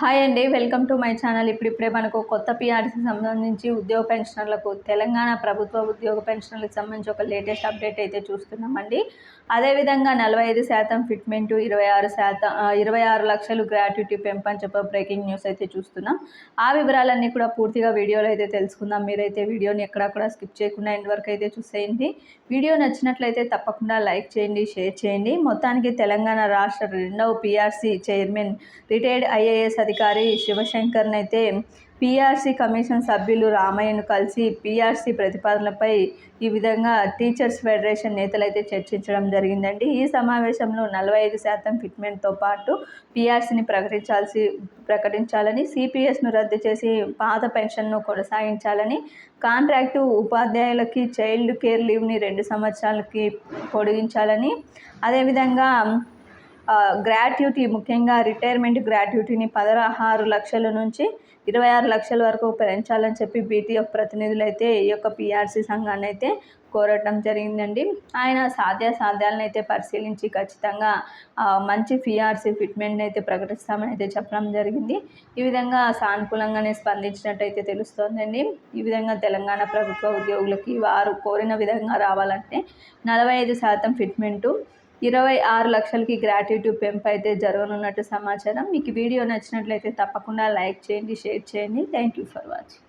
Hi అండి welcome to my channel. ఇప్పుడిప్పుడే మనకు కొత్త పిఆర్సీ సంబంధించి ఉద్యోగ పెన్షనర్లకు తెలంగాణ ప్రభుత్వ ఉద్యోగ పెన్షనర్లకు సంబంధించి ఒక లేటెస్ట్ అప్డేట్ అయితే చూస్తున్నామండి. అదేవిధంగా నలభై ఐదు శాతం ఫిట్మెంట్ ఇరవై ఆరు శాతం ఇరవై ఆరు లక్షలు గ్రాట్యుటీ పెంపని చెప్ప బ్రేకింగ్ న్యూస్ అయితే చూస్తున్నాం. ఆ వివరాలన్నీ కూడా పూర్తిగా వీడియోలో అయితే తెలుసుకుందాం. మీరైతే వీడియోని ఎక్కడక్కడ స్కిప్ చేయకుండా ఎండ్ వరకు అయితే చూసేయండి. వీడియో నచ్చినట్లయితే తప్పకుండా లైక్ చేయండి షేర్ చేయండి. మొత్తానికి తెలంగాణ రాష్ట్ర రెండవ పిఆర్సీ చైర్మన్ రిటైర్డ్ ఐఏఎస్ అధికారి శివశంకర్ని అయితే పీఆర్సీ కమిషన్ సభ్యులు రామయ్యను కలిసి పీఆర్సీ ప్రతిపాదనలపై ఈ విధంగా టీచర్స్ ఫెడరేషన్ నేతలైతే చర్చించడం జరిగిందండి. ఈ సమావేశంలో నలభై ఐదు శాతం ఫిట్మెంట్తో పాటు పీఆర్సీని ప్రకటించాల్సి ప్రకటించాలని సిపిఎస్ను రద్దు చేసి పాత పెన్షన్ను కొనసాగించాలని కాంట్రాక్టు ఉపాధ్యాయులకి చైల్డ్ కేర్ లీవ్ని రెండు సంవత్సరాలకి పొడిగించాలని అదేవిధంగా గ్రాట్యుటీ ముఖ్యంగా రిటైర్మెంట్ గ్రాట్యుటీని పదహారు లక్షల నుంచి ఇరవై ఆరు లక్షల వరకు పెంచాలని చెప్పి బీటీఎఫ్ ప్రతినిధులు అయితే ఈ యొక్క పిఆర్సీ సంఘాన్ని అయితే కోరటం జరిగిందండి. ఆయన సాధ్యాసాధ్యాలను అయితే పరిశీలించి ఖచ్చితంగా మంచి పిఆర్సీ ఫిట్మెంట్ని అయితే ప్రకటిస్తామని అయితే చెప్పడం జరిగింది. ఈ విధంగా సానుకూలంగానే స్పందించినట్టయితే తెలుస్తోందండి. ఈ విధంగా తెలంగాణ ప్రభుత్వ ఉద్యోగులకి వారు కోరిన విధంగా రావాలంటే నలభై ఐదు శాతం ఫిట్మెంటు ఇరవై ఆరు లక్షలకి గ్రాట్యుటీ పెంపు అయితే జరగనున్నట్టు సమాచారం. మీకు వీడియో నచ్చినట్లయితే తప్పకుండా లైక్ చేయండి షేర్ చేయండి. Thank you for watching